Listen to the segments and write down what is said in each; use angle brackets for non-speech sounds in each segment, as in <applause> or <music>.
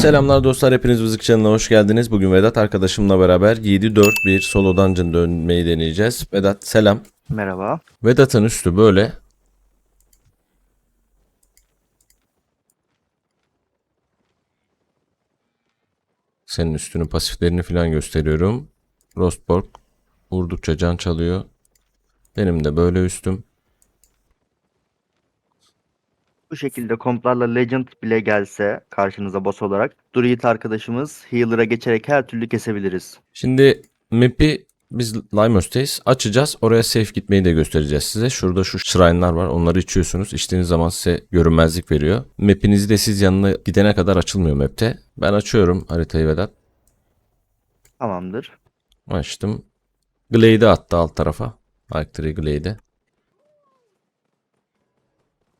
Selamlar dostlar hepiniz Vızık Channel'a hoş geldiniz. Bugün Vedat arkadaşımla beraber 7-4-1 solo dungeon dönmeyi deneyeceğiz. Vedat selam. Merhaba. Vedat'ın üstü böyle. Senin üstünün pasiflerini falan gösteriyorum. Rostborg vurdukça can çalıyor. Benim de böyle üstüm. Bu şekilde komplarla Legend bile gelse karşınıza boss olarak Druid arkadaşımız Healer'a geçerek her türlü kesebiliriz. Şimdi map'i biz Limos'tayız. Açacağız. Oraya safe gitmeyi de göstereceğiz size. Şurada şu shrine'lar var. Onları içiyorsunuz. İçtiğiniz zaman size görünmezlik veriyor. Map'inizi de siz yanına gidene kadar açılmıyor map'te. Ben açıyorum haritayı Vedat. Tamamdır. Açtım. Glade'i attı alt tarafa. Arctry Glade'i.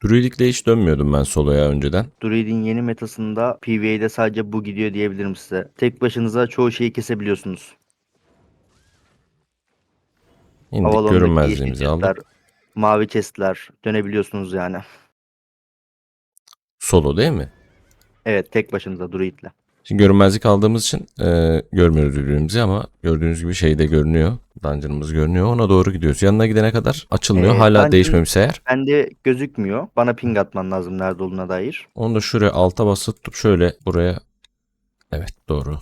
Druidic'le hiç dönmüyordum ben soloya önceden. Druid'in yeni metasında PvE'de sadece bu gidiyor diyebilirim size. Tek başınıza çoğu şeyi kesebiliyorsunuz. İndik görünmezliğimizi aldık. chestler, mavi chestler dönebiliyorsunuz yani. Solo değil mi? Evet tek başınıza Druid'le. Şimdi görünmezlik aldığımız için e, görmüyoruz birbirimizi ama gördüğünüz gibi şey de görünüyor. Dungeon'ımız görünüyor. Ona doğru gidiyoruz. Yanına gidene kadar açılmıyor. Ee, Hala dungeon- değişmemişse eğer. Bende gözükmüyor. Bana ping atman lazım nerede olduğuna dair. Onu da şuraya alta basıp tutup şöyle buraya. Evet doğru.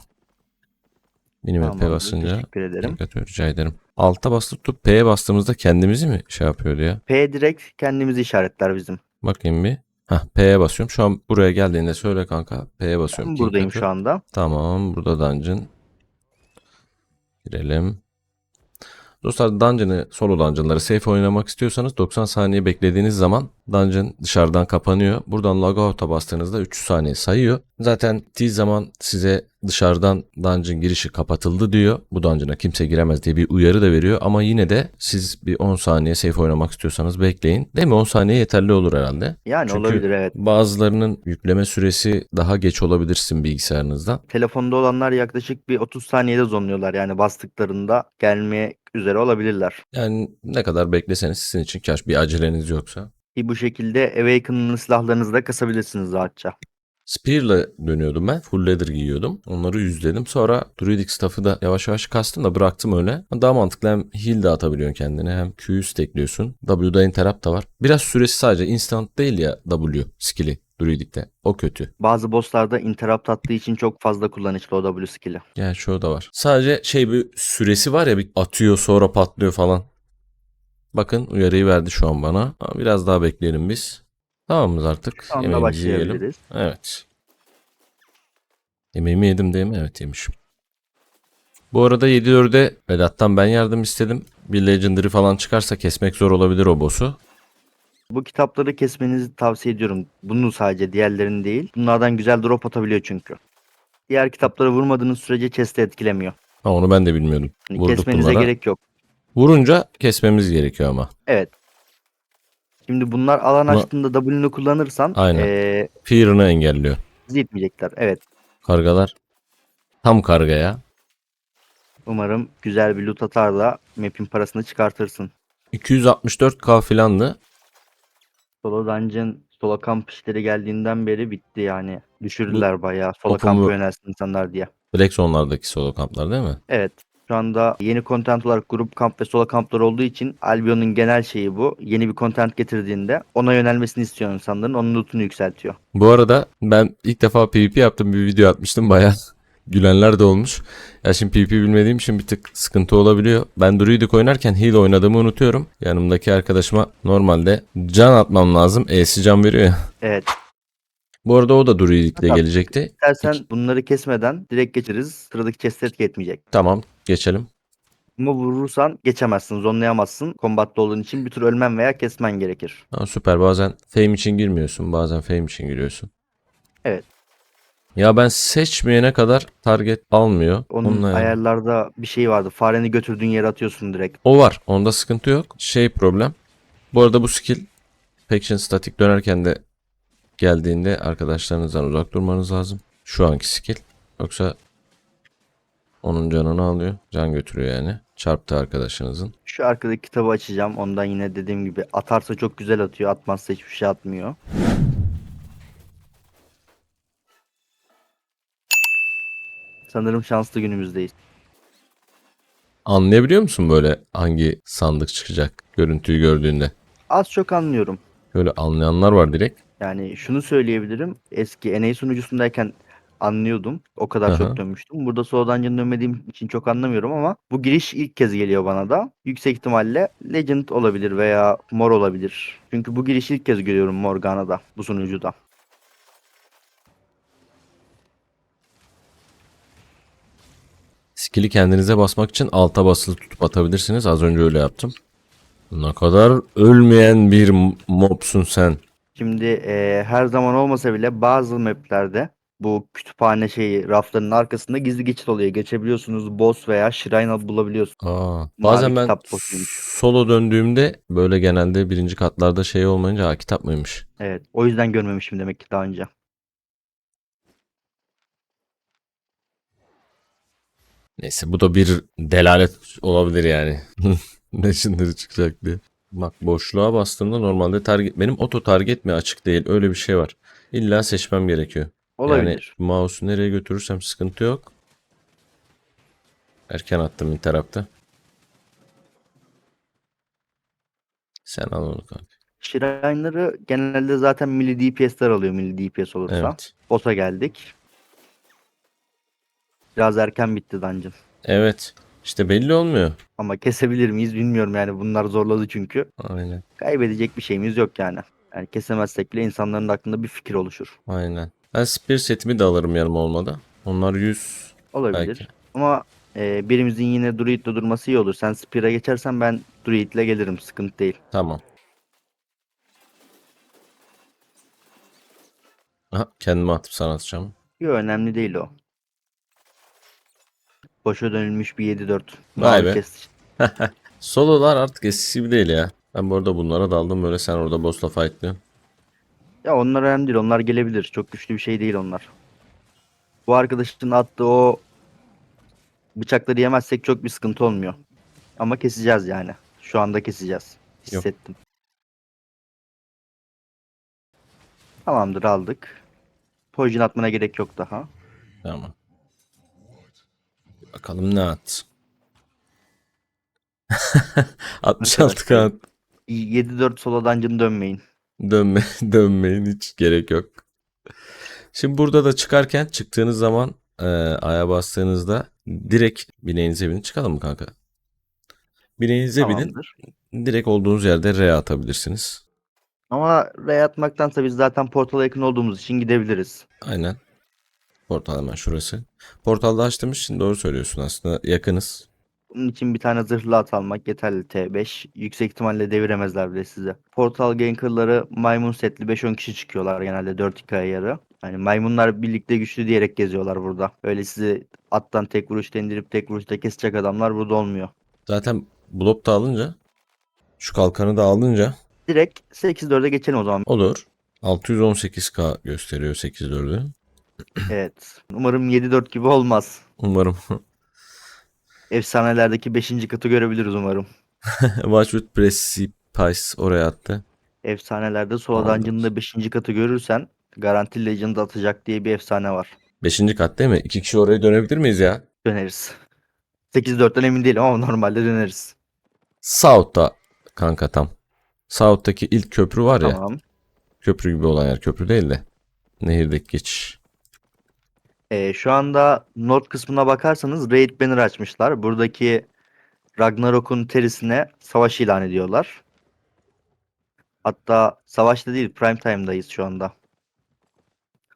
Minimap'e Tamamdır, basınca. Teşekkür ederim. Dikkat rica ederim. Alta basıp tutup P'ye bastığımızda kendimizi mi şey yapıyordu ya? P direkt kendimizi işaretler bizim. Bakayım bir. Hah P'ye basıyorum. Şu an buraya geldiğinde söyle kanka. P'ye basıyorum. Ben King buradayım Pepper. şu anda. Tamam. Burada dungeon. Girelim. Dostlar dungeon'ı, solo dungeon'ları safe oynamak istiyorsanız 90 saniye beklediğiniz zaman dungeon dışarıdan kapanıyor. Buradan logout'a bastığınızda 3 saniye sayıyor. Zaten bittiği zaman size dışarıdan dungeon girişi kapatıldı diyor. Bu dungeon'a kimse giremez diye bir uyarı da veriyor. Ama yine de siz bir 10 saniye safe oynamak istiyorsanız bekleyin. Değil mi? 10 saniye yeterli olur herhalde. Yani Çünkü olabilir evet. Bazılarının yükleme süresi daha geç olabilir sizin bilgisayarınızda. Telefonda olanlar yaklaşık bir 30 saniyede zonluyorlar. Yani bastıklarında gelmeye üzere olabilirler. Yani ne kadar bekleseniz sizin için kâr bir aceleniz yoksa. Ki bu şekilde Awaken'ın silahlarınızı da kasabilirsiniz rahatça. Spear'la dönüyordum ben. Full leather giyiyordum. Onları yüzledim. Sonra Druidic staff'ı da yavaş yavaş kastım da bıraktım öyle. Daha mantıklı hem heal de atabiliyorsun kendine hem Q'yu stackliyorsun. W'da interrupt da var. Biraz süresi sadece instant değil ya W skill'i Druidic'te. O kötü. Bazı bosslarda interrupt attığı için çok fazla kullanışlı o W skill'i. Gerçi o da var. Sadece şey bir süresi var ya bir atıyor sonra patlıyor falan. Bakın uyarıyı verdi şu an bana. Biraz daha bekleyelim biz. Tamam mıyız artık? Şu anda Yemeğimizi yiyelim. Evet. Yemeğimi yedim değil mi? Evet yemişim. Bu arada 7-4'e Vedat'tan ben yardım istedim. Bir Legendary falan çıkarsa kesmek zor olabilir o boss'u. Bu kitapları kesmenizi tavsiye ediyorum. Bunu sadece diğerlerini değil. Bunlardan güzel drop atabiliyor çünkü. Diğer kitapları vurmadığınız sürece chest'i etkilemiyor. Ha, onu ben de bilmiyordum. Yani Vurduk kesmenize bunlara. gerek yok. Vurunca kesmemiz gerekiyor ama. Evet. Şimdi bunlar alan Ama- açtığında W'nu kullanırsan Aynen. eee Fear'ını engelliyor. itmeyecekler. Evet. Kargalar tam kargaya. Umarım güzel bir loot atar da map'in parasını çıkartırsın. 264k filandı. Solo Dungeon, Solo Camp işleri geldiğinden beri bitti yani. Düşürdüler bayağı Solo topumu- Camp'a yönelsin insanlar diye. Black Zone'lardaki solo kamplar değil mi? Evet. Şu anda yeni content olarak grup kamp ve solo kamplar olduğu için Albion'un genel şeyi bu. Yeni bir content getirdiğinde ona yönelmesini istiyor insanların. Onun lootunu yükseltiyor. Bu arada ben ilk defa PvP yaptım bir video atmıştım <laughs> bayağı gülenler de olmuş. Ya şimdi PvP bilmediğim için bir tık sıkıntı olabiliyor. Ben Druidic oynarken heal oynadığımı unutuyorum. Yanımdaki arkadaşıma normalde can atmam lazım. E'si can veriyor ya. Evet. Bu arada o da Druidic'le Fakat- gelecekti. İstersen İki- bunları kesmeden direkt geçeriz. Sıradaki chest'e etmeyecek. Tamam geçelim. Ama vurursan geçemezsin, zonlayamazsın. Kombatta olduğun için bir tür ölmen veya kesmen gerekir. Ha, süper bazen fame için girmiyorsun bazen fame için giriyorsun. Evet. Ya ben seçmeyene kadar target almıyor. Onun Onunla yani. ayarlarda bir şey vardı. Fareni götürdüğün yere atıyorsun direkt. O var. Onda sıkıntı yok. Şey problem. Bu arada bu skill Faction statik dönerken de geldiğinde arkadaşlarınızdan uzak durmanız lazım. Şu anki skill. Yoksa onun canını alıyor. Can götürüyor yani. Çarptı arkadaşınızın. Şu arkadaki kitabı açacağım. Ondan yine dediğim gibi atarsa çok güzel atıyor. Atmazsa hiçbir şey atmıyor. Sanırım şanslı günümüzdeyiz. Anlayabiliyor musun böyle hangi sandık çıkacak görüntüyü gördüğünde? Az çok anlıyorum. Böyle anlayanlar var direkt. Yani şunu söyleyebilirim. Eski NA sunucusundayken anlıyordum. O kadar Aha. çok dönmüştüm. Burada Dungeon dönmediğim için çok anlamıyorum ama bu giriş ilk kez geliyor bana da. Yüksek ihtimalle Legend olabilir veya Mor olabilir. Çünkü bu girişi ilk kez görüyorum Morgana'da, bu sunucuda. Skill'i kendinize basmak için alta basılı tutup atabilirsiniz. Az önce öyle yaptım. Ne kadar ölmeyen bir mobsun sen. Şimdi eee, her zaman olmasa bile bazı maplerde bu kütüphane şeyi raflarının arkasında gizli geçit oluyor. Geçebiliyorsunuz. Boss veya shrine bulabiliyorsunuz. Aa, bazen ben kitap boşuymuş. solo döndüğümde böyle genelde birinci katlarda şey olmayınca ha kitap mıymış? Evet. O yüzden görmemişim demek ki daha önce. Neyse bu da bir delalet olabilir yani. <laughs> Legendary çıkacak diye. Bak boşluğa bastığımda normalde target benim auto target mi açık değil öyle bir şey var. İlla seçmem gerekiyor. Olabilir. Yani mouse'u nereye götürürsem sıkıntı yok. Erken attım interrupt'ı. Sen al onu kanka. Shrine'ları genelde zaten milli DPS'ler alıyor milli DPS olursa. Evet. Boss'a geldik. Biraz erken bitti dungeon. Evet. İşte belli olmuyor. Ama kesebilir miyiz bilmiyorum yani bunlar zorladı çünkü. Aynen. Kaybedecek bir şeyimiz yok yani. Yani kesemezsek bile insanların aklında bir fikir oluşur. Aynen. Ben spear setimi de alırım yanıma olmadı. Onlar 100 Olabilir. belki. Ama e, birimizin yine Druid'le durması iyi olur. Sen Spear'a geçersen ben Druid'le gelirim. Sıkıntı değil. Tamam. Aha, kendime atıp sana atacağım. Yok önemli değil o. Boşa dönülmüş bir 7-4. Vay be. <laughs> Sololar artık eskisi gibi değil ya. Ben bu arada bunlara daldım böyle sen orada boss'la fightlıyorsun. Ya onlar önemli değil. Onlar gelebilir. Çok güçlü bir şey değil onlar. Bu arkadaşın attığı o bıçakları yemezsek çok bir sıkıntı olmuyor. Ama keseceğiz yani. Şu anda keseceğiz. Yok. Hissettim. Tamamdır aldık. Poison atmana gerek yok daha. Tamam. Bakalım ne at. <laughs> 66 kağıt. 7-4 solo dungeon dönmeyin. Dönme, <laughs> dönmeyin hiç gerek yok. Şimdi burada da çıkarken çıktığınız zaman e, aya bastığınızda direkt bineğinize binin. Çıkalım mı kanka? Bineğinize binin. Tamamdır. Direkt olduğunuz yerde R atabilirsiniz. Ama Ray atmaktansa biz zaten portala yakın olduğumuz için gidebiliriz. Aynen. Portal hemen şurası. Portalda açtığımız için doğru söylüyorsun aslında yakınız. Bunun için bir tane zırhlı at almak yeterli T5. Yüksek ihtimalle deviremezler bile size. Portal gankerları maymun setli 5-10 kişi çıkıyorlar genelde 4-2 ayarı. Yani maymunlar birlikte güçlü diyerek geziyorlar burada. Öyle sizi attan tek vuruşta indirip tek vuruşta kesecek adamlar burada olmuyor. Zaten blok da alınca şu kalkanı da alınca Direkt 8-4'e geçelim o zaman. olur. 618k gösteriyor 8.4'ü. Evet. Umarım 7-4 gibi olmaz. Umarım. <laughs> Efsanelerdeki 5. katı görebiliriz umarım. <laughs> Watchwood Precipice oraya attı. Efsanelerde Solo Tamamdır. Dungeon'da 5. katı görürsen Garanti Legend atacak diye bir efsane var. Beşinci kat değil mi? İki kişi oraya dönebilir miyiz ya? Döneriz. 8-4'ten emin değilim ama normalde döneriz. South'ta kanka tam. South'taki ilk köprü var ya. Tamam. Köprü gibi olan yer. Köprü değil de. Nehirdeki geçiş. Ee, şu anda not kısmına bakarsanız Raid Banner açmışlar. Buradaki Ragnarok'un terisine savaş ilan ediyorlar. Hatta savaşta değil prime time'dayız şu anda.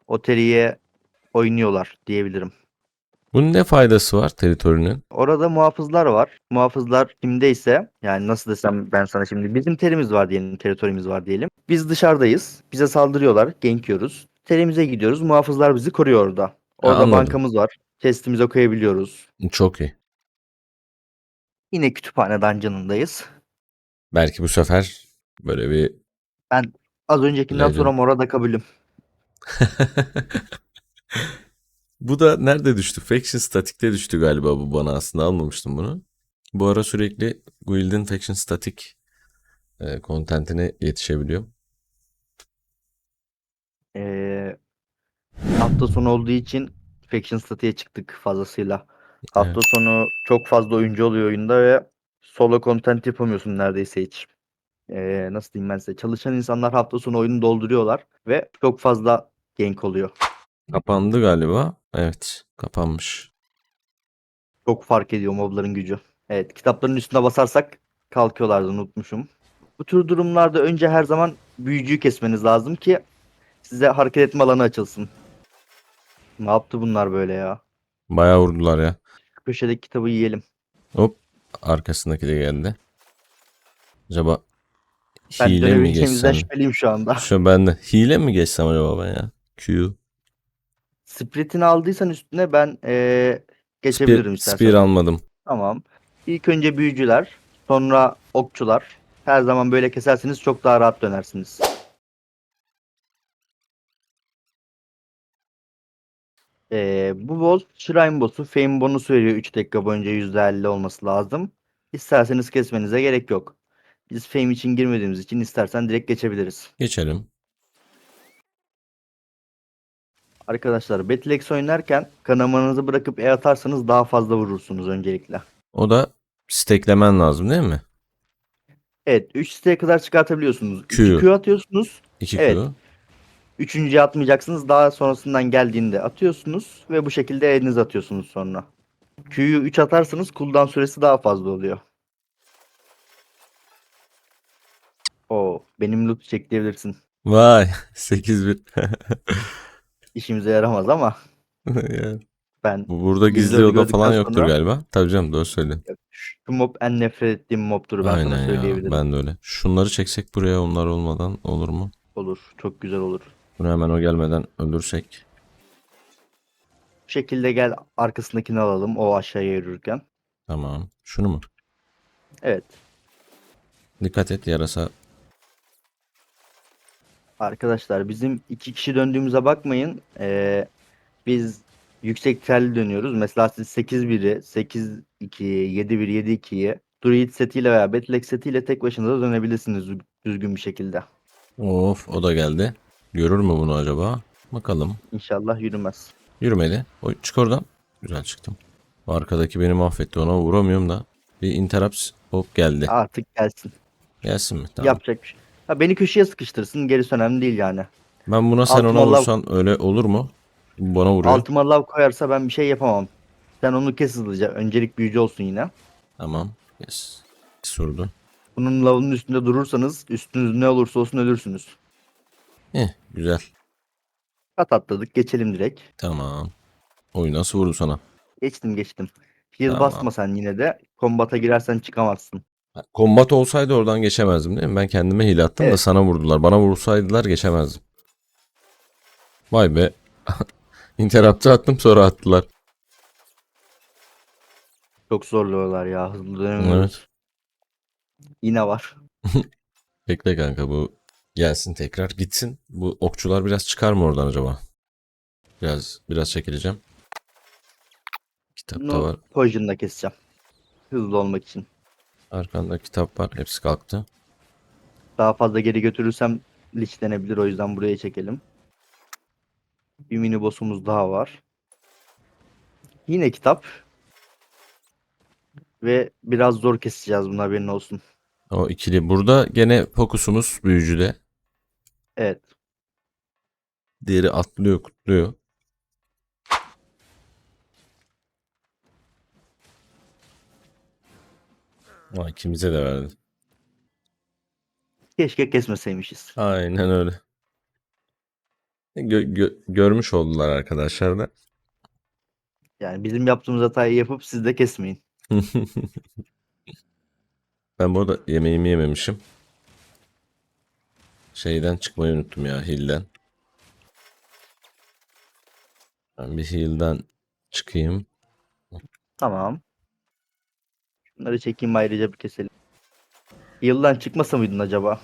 O teriye oynuyorlar diyebilirim. Bunun ne faydası var teritorinin? Orada muhafızlar var. Muhafızlar kimdeyse yani nasıl desem ben sana şimdi bizim terimiz var diyelim, teritorimiz var diyelim. Biz dışarıdayız. Bize saldırıyorlar, gank yiyoruz. Terimize gidiyoruz. Muhafızlar bizi koruyor orada. Orada anladım. bankamız var. Testimizi okuyabiliyoruz. Çok iyi. Yine kütüphane dungeon'ındayız. Belki bu sefer böyle bir Az öncekinden Legend. sonra mora da kabulüm. <laughs> Bu da nerede düştü? Faction Static'te düştü galiba bu bana aslında almamıştım bunu. Bu ara sürekli Guild'in Faction Static e, contentine yetişebiliyorum. Ee, hafta sonu olduğu için faction statiğe çıktık fazlasıyla. Hafta sonu çok fazla oyuncu oluyor oyunda ve solo content yapamıyorsun neredeyse hiç. Ee, nasıl diyeyim ben size? Çalışan insanlar hafta sonu oyunu dolduruyorlar ve çok fazla gank oluyor. Kapandı galiba. Evet, kapanmış. Çok fark ediyor mobların gücü. Evet, kitapların üstüne basarsak kalkıyorlardı unutmuşum. Bu tür durumlarda önce her zaman büyücüyü kesmeniz lazım ki size hareket etme alanı açılsın. Ne yaptı bunlar böyle ya? Bayağı vurdular ya. Şu köşedeki kitabı yiyelim. Hop, arkasındaki de geldi. Acaba Ben hile mi geçsem? şüpheliyim şu anda. Şu ben de hile mi geçsem acaba ben ya? Q. Spirit'ini aldıysan üstüne ben eee, geçebilirim Spear, istersen. spear almadım. Tamam. İlk önce büyücüler, sonra okçular. Her zaman böyle keserseniz çok daha rahat dönersiniz. Ee, bu boss Shrine boss'u Fame bonusu veriyor 3 dakika boyunca %50 olması lazım. İsterseniz kesmenize gerek yok. Biz Fame için girmediğimiz için istersen direkt geçebiliriz. Geçelim. Arkadaşlar Battleaxe oynarken kanamanızı bırakıp E atarsanız daha fazla vurursunuz öncelikle. O da steklemen lazım değil mi? Evet 3 siteye kadar çıkartabiliyorsunuz. Q. 2 Q atıyorsunuz. 2 Evet. Üçüncüye atmayacaksınız. Daha sonrasından geldiğinde atıyorsunuz ve bu şekilde eliniz atıyorsunuz sonra. Q'yu 3 atarsanız cooldown süresi daha fazla oluyor. O benim loot çekleyebilirsin. Vay <laughs> 8-1. <laughs> İşimize yaramaz ama <laughs> Ya, ben Bu burada Gizli oda falan yoktur sonra- galiba. Tabii canım doğru söyle. şu mob en nefret ettiğim mobtur ben sana Aynen ya söyleyebilirim. ben de öyle. Şunları çeksek buraya onlar olmadan olur mu? Olur. Çok güzel olur. Bunu hemen o gelmeden öldürsek. Bu şekilde gel arkasındakini alalım o aşağıya yürürken. Tamam. Şunu mu? Evet. Dikkat et yarasa. Arkadaşlar bizim iki kişi döndüğümüze bakmayın. Ee, biz yüksek telli dönüyoruz. Mesela siz 8-1'i, 8-2'yi, 7-1, 7-2'yi Druid setiyle veya Battleaxe setiyle tek başınıza dönebilirsiniz düz- düzgün bir şekilde. Of o da geldi. Görür mü bunu acaba? Bakalım. İnşallah yürümez. Yürümeli. O, çık oradan. Güzel çıktım. Arkadaki beni mahvetti. Ona vuramıyorum da. Bir interrupt hop geldi. Artık gelsin. Gelsin mi? Tamam. Yapacak bir şey. Ha, beni köşeye sıkıştırsın. Gerisi önemli değil yani. Ben buna sen Altıma ona lav- vursan öyle olur mu? Bana vuruyor. Altıma lav koyarsa ben bir şey yapamam. Sen onu kes hızlıca. Öncelik büyücü olsun yine. Tamam. Yes. Surdu. Bunun lavının üstünde durursanız üstünüz ne olursa olsun ölürsünüz. Eh güzel. Kat atladık. Geçelim direkt. Tamam. Oy nasıl vurdu sana? Geçtim geçtim. Heal Tamam. basma sen yine de. Kombata girersen çıkamazsın. Kombat olsaydı oradan geçemezdim değil mi? Ben kendime hile attım da Evet. sana vurdular. Bana vursaydılar geçemezdim. Vay be. <laughs> Interrupt'ı attım sonra attılar. Çok zorluyorlar ya. Hızlı dönemiyoruz. Evet. Yine var. <laughs> Bekle kanka bu gelsin tekrar gitsin. Bu okçular biraz çıkar mı oradan acaba? Biraz biraz çekileceğim. Kitap da var. Poison'la keseceğim. Hızlı olmak için. Arkanda kitap var. Hepsi kalktı. Daha fazla geri götürürsem lichlenebilir. O yüzden buraya çekelim. Bir mini boss'umuz daha var. Yine kitap. Ve biraz zor keseceğiz bunun haberin olsun. O ikili. Burada gene fokusumuz büyücüde. Evet. Diğeri atlıyor, kutluyor. Aa, ikimize de verdi. Keşke kesmeseymişiz. Aynen öyle. Gö- gö- görmüş oldular arkadaşlar da. Yani bizim yaptığımız hatayı yapıp siz de kesmeyin. <laughs> Ben bu arada yemeğimi yememişim. Şeyden çıkmayı unuttum ya Hill'den. Ben bir Hill'den çıkayım. Tamam. Şunları çekeyim ayrıca bir keselim. Yıldan çıkmasa mıydın acaba?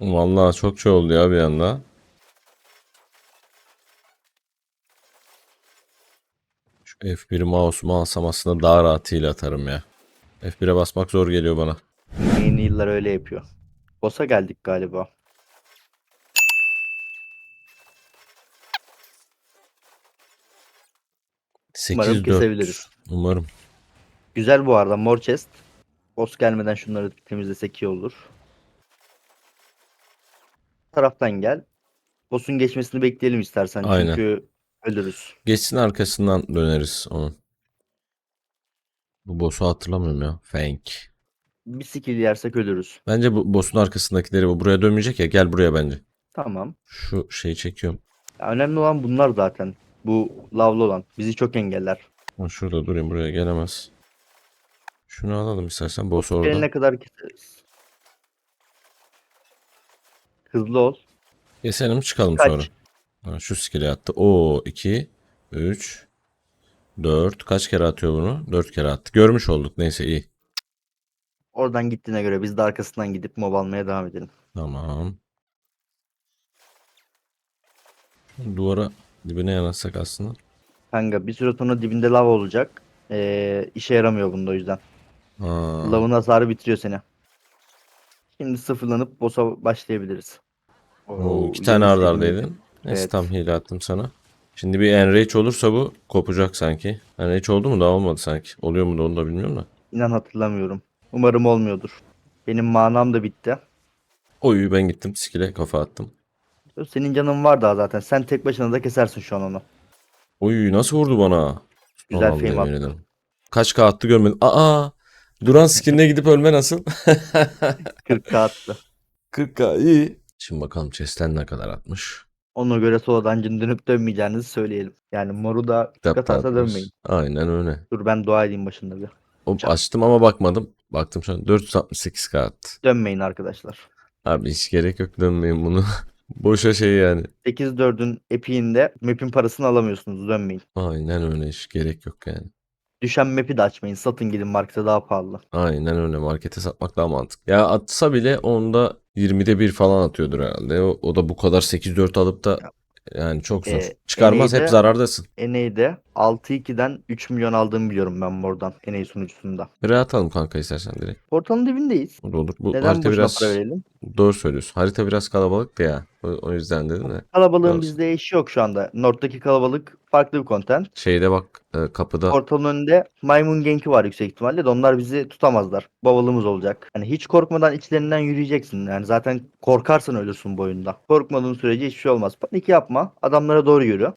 Vallahi çok şey oldu ya bir anda. Şu F1 mouse'umu alsam aslında daha rahat hile atarım ya. F1'e basmak zor geliyor bana. Yeni yıllar öyle yapıyor. Boss'a geldik galiba. Umarım 8 kesebiliriz. Umarım. Güzel bu arada mor chest. Boss gelmeden şunları temizlesek iyi olur. Taraftan gel. Boss'un geçmesini bekleyelim istersen Aynen. çünkü ölürüz. Geçsin arkasından döneriz onun. Bu boss'u hatırlamıyorum ya. Fank. Bir skill yersek ölürüz. Bence bu boss'un arkasındakileri bu buraya dönmeyecek ya. Gel buraya bence. Tamam. Şu şeyi çekiyorum. Ya önemli olan bunlar zaten. Bu lavlı olan. Bizi çok engeller. Ha, şurada durayım buraya gelemez. Şunu alalım istersen boss orada. Gelene kadar keseriz. Hızlı ol. Keselim çıkalım Kaç? sonra. Ha, şu skill'i attı. Oo 2 3 4 kaç kere atıyor bunu? 4 kere attı. Görmüş olduk. Neyse iyi. Oradan gittiğine göre biz de arkasından gidip mob almaya devam edelim. Tamam. Duvara dibine yanaşsak aslında. Kanka bir süre sonra dibinde lav olacak. Ee, işe yaramıyor bunda o yüzden. Ha. Lavın hasarı bitiriyor seni. Şimdi sıfırlanıp boss'a başlayabiliriz. Oo, iki tane arda sevdiğim- ardaydın. Neyse Evet. tam hile attım sana. Şimdi bir enrage olursa bu kopacak sanki. Enrage oldu mu? Daha olmadı sanki. Oluyor mu da onu da bilmiyorum da. İnan hatırlamıyorum. Umarım olmuyordur. Benim manam da bitti. Oyu ben gittim skill'e kafa attım. Senin canın var daha zaten. Sen tek başına da kesersin şu an onu. Oy nasıl vurdu bana? Güzel yemin attı. ederim. Kaç K attı görmedim. Aa! Duran skinine gidip ölme nasıl? <laughs> 40k attı. 40K iyi. Şimdi bakalım chest'ten ne kadar atmış. Ona göre sola dungeon dönüp dönmeyeceğinizi söyleyelim. Yani moru da Kitap da atmış. dönmeyin. Aynen öyle. Dur ben dua edeyim başında bir. Hop açtım ama bakmadım. Baktım şu an 468K attı. Dönmeyin arkadaşlar. Abi hiç gerek yok dönmeyin bunu. <laughs> Boşa şey yani. 8-4'ün epiğinde map'in parasını alamıyorsunuz. Dönmeyin. Aynen öyle hiç gerek yok yani. Düşen map'i de açmayın. Satın gidin markete daha pahalı. Aynen öyle markete satmak daha mantıklı. Ya atsa bile onda 20'de 1 falan atıyordur herhalde. O, o da bu kadar 8-4 alıp da yani çok zor. Ee, Çıkarmaz hep zarardasın. NA'de 6-2'den 3 milyon aldığımı biliyorum ben oradan. NA sunucusunda. Bir atalım kanka istersen direkt. Portalın dibindeyiz. O da olur. Bu Neden harita boşuna biraz para verelim? Doğru söylüyorsun. Harita biraz kalabalıktı ya. O, o yüzden dedim de. Kalabalığın Doğru. bizde eşi yok şu anda. North'taki kalabalık farklı bir content. Şeyde bak e, kapıda Portalın önünde maymun genki var yüksek ihtimalle de onlar bizi tutamazlar. Babalımız olacak. Hani hiç korkmadan içlerinden yürüyeceksin. Yani zaten korkarsan ölürsün bu oyunda. Korkmadığın sürece hiçbir şey olmaz. Panik yapma. Adamlara doğru yürü.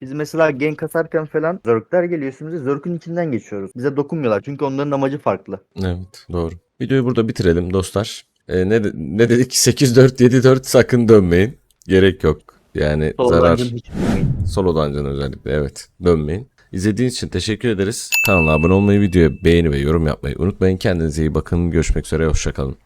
Biz mesela gank kasarken falan zörkler geliyor üstümüze. Zörkün içinden geçiyoruz. Bize dokunmuyorlar çünkü onların amacı farklı. Evet doğru. Videoyu burada bitirelim dostlar. Ee, ne, ne dedik? <laughs> 8-4 7-4 sakın dönmeyin. Gerek yok. Yani zarar. Hiç bilmeyin. Solo dungeon özellikle evet. Dönmeyin. İzlediğiniz için teşekkür ederiz. Kanala abone olmayı, videoya beğeni ve yorum yapmayı unutmayın. Kendinize iyi bakın. Görüşmek üzere. Hoşçakalın.